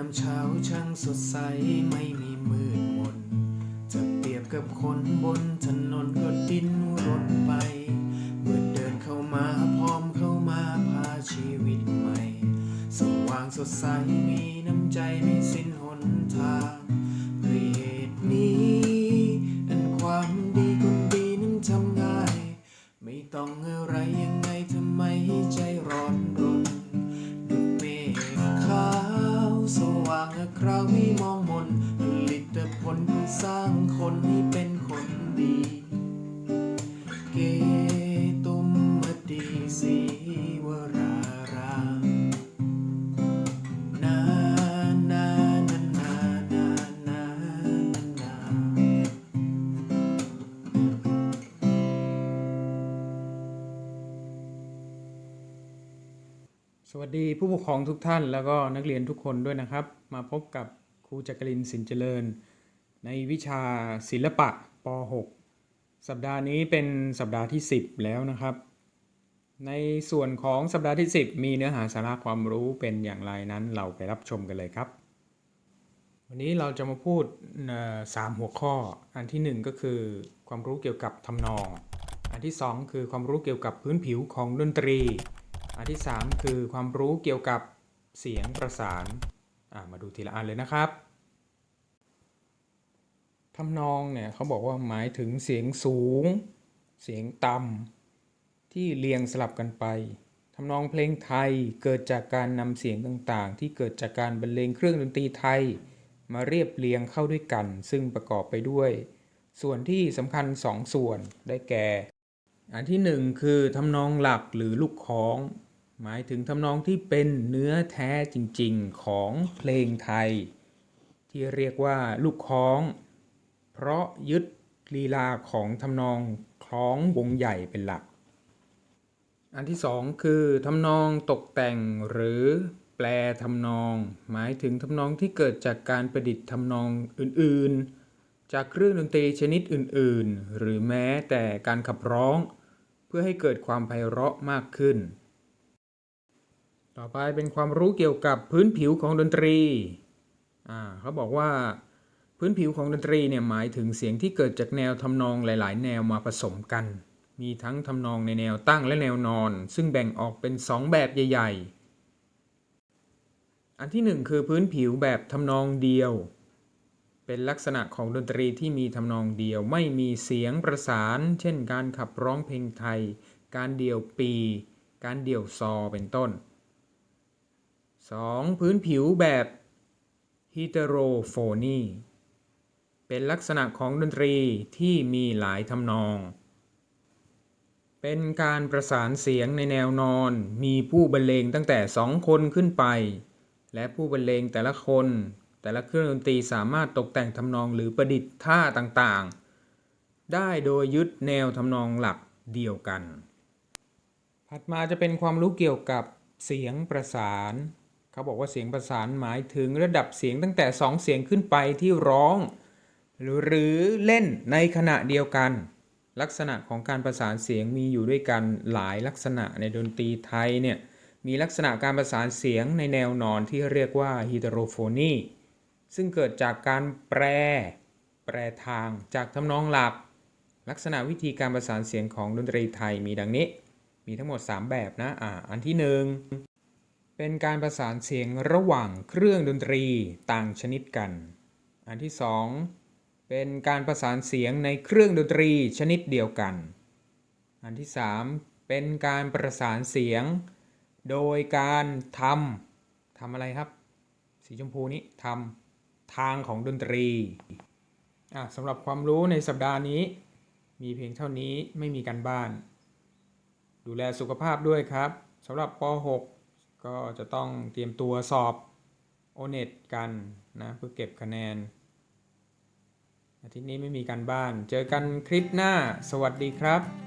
ามเช้าช่างสดใสไม่มีมืดมน จะเปรียบกับคนบนถนนก็ดิ้นรนไป เมื่อเดินเข้ามาพร้อมเข้ามาพาชีวิตใหม่ สว่างสดใสมีน้ำใจไม่สิ้นหนทาง คราวไม่มองมนผลิตผลสร้างคนให้ วัสดีผู้ปกครองทุกท่านแล้วก็นักเรียนทุกคนด้วยนะครับ มาพบกับครูจักรินสินเจริญ ในวิชาศิลปะป .6 สัปดาห์นี้เป็นสัปดาห์ที่ 10 แล้วนะครับ ในส่วนของสัปดาห์ที่ 10 มีเนื้อหาสาระความรู้เป็นอย่างไรนั้นเราไปรับชมกันเลยครับ วันนี้เราจะมาพูดสามหัวข้อ อันที่หนึ่งก็คือความรู้เกี่ยวกับทำนอง อันที่สองคือความรู้เกี่ยวกับพื้นผิวของดนตรี อันที่ 3 คือความรู้เกี่ยวกับเสียงประสานมาดูทีละอันเลยนะครับทำนองเนี่ยเขาบอกว่าหมายถึงเสียงสูง เสียงต่ำที่เรียงสลับกันไปทำนองเพลงไทยเกิดจากการนำเสียงต่างๆ ที่เกิดจากการบรรเลงเครื่องดนตรีไทย มาเรียบเรียงเข้าด้วยกัน ซึ่งประกอบไปด้วย ส่วนที่สำคัญสองส่วนได้แก่ อันที่หนึ่งคือทำนองหลักหรือลูกของ หมายถึงทำนองที่เป็นเนื้อแท้จริงๆของเพลงไทย ที่เรียกว่าลูกค้อง เพราะยึดลีลาของทำนองคล้องวงใหญ่เป็นหลัก อันที่สองคือทำนองตกแต่งหรือแปลทำนอง หมายถึงทำนองที่เกิดจากการประดิษฐ์ทำนองอื่นๆ จากเครื่องดนตรีชนิดอื่นๆ หรือแม้แต่การขับร้อง เพื่อให้เกิดความไพเราะมากขึ้น ต่อไปเป็นความรู้เกี่ยวกับพื้นผิวของดนตรี อ่าเขาบอกว่าพื้นผิวของดนตรีเนี่ยหมายถึงเสียงที่เกิดจากแนวทำนองหลาย ๆ แนวมาผสมกัน มีทั้งทำนองในแนวตั้งและแนวนอน ซึ่งแบ่งออกเป็น 2 แบบใหญ่ ๆ อันที่หนึ่งคือพื้นผิวแบบทำนองเดียว เป็นลักษณะของดนตรีที่มีทำนองเดียวไม่มีเสียงประสาน เช่น การขับร้องเพลงไทย การเดี่ยวปี การเดี่ยวซอเป็นต้น 2. พื้นผิวแบบ heterophony เป็นลักษณะของดนตรีที่มีหลายทำนอง เป็นการประสานเสียงในแนวนอน มีผู้บรรเลงตั้งแต่สองคนขึ้นไป และผู้บรรเลงแต่ละคน แต่ละเครื่องดนตรีสามารถตกแต่งทำนองหรือประดิษฐ์ท่าต่างๆ ได้โดยยึดแนวทำนองหลักเดียวกัน ถัดมาจะเป็นความรู้เกี่ยวกับเสียงประสาน เขาบอกว่าเสียงประสานหมายถึงระดับเสียงตั้งแต่สองเสียงขึ้นไปที่ร้องหรือหรือเล่นในขณะเดียวกัน ลักษณะของการประสานเสียงมีอยู่ด้วยกันหลายลักษณะในดนตรีไทยเนี่ยมีลักษณะการประสานเสียงในแนวนอนที่เรียกว่า heterophony ซึ่งเกิดจากการแปร แปรทางจากทำนองหลักลักษณะวิธีการประสานเสียงของดนตรีไทยมีดังนี้ มีทั้งหมด 3 แบบนะอ่าอันที่หนึ่ง เป็นการประสานเสียงระหว่างเครื่องดนตรีต่างชนิดกัน อันที่สองเป็นการประสานเสียงในเครื่องดนตรีชนิดเดียวกัน อันที่สามเป็นการประสานเสียง โดยการทำทำอะไรครับ สีชมพูนี้ทำทางของดนตรีอะสำหรับความรู้ในสัปดาห์นี้ มีเพียงเท่านี้ไม่มีการบ้าน ดูแลสุขภาพด้วยครับสำหรับป .6 ก็จะต้องเตรียมตัวสอบโอเน็ตกันนะเพื่อเก็บคะแนน อาทิตย์นี้ไม่มีการบ้าน เจอกันคลิปหน้า สวัสดีครับ